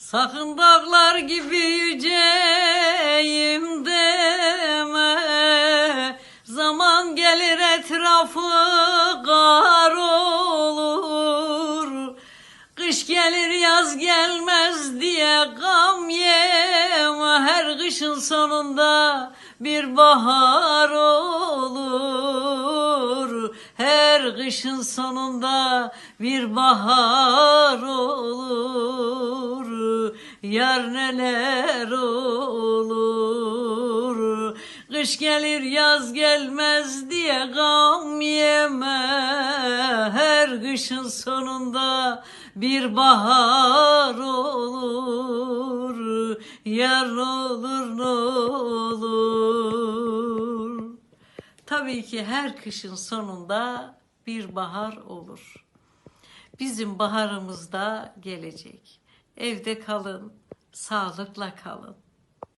Sakın dağlar gibi yüceyim deme. Zaman gelir etrafı kar olur. Kış gelir yaz gelmez diye gam yeme. Her kışın sonunda bir bahar olur. Her kışın sonunda bir bahar olur Yar neler olur Kış gelir yaz gelmez diye gam yeme Her kışın sonunda bir bahar olur Yar ne olur ne olur Tabii ki her kışın sonunda bir bahar olur. Bizim baharımız da gelecek. Evde kalın, sağlıkla kalın.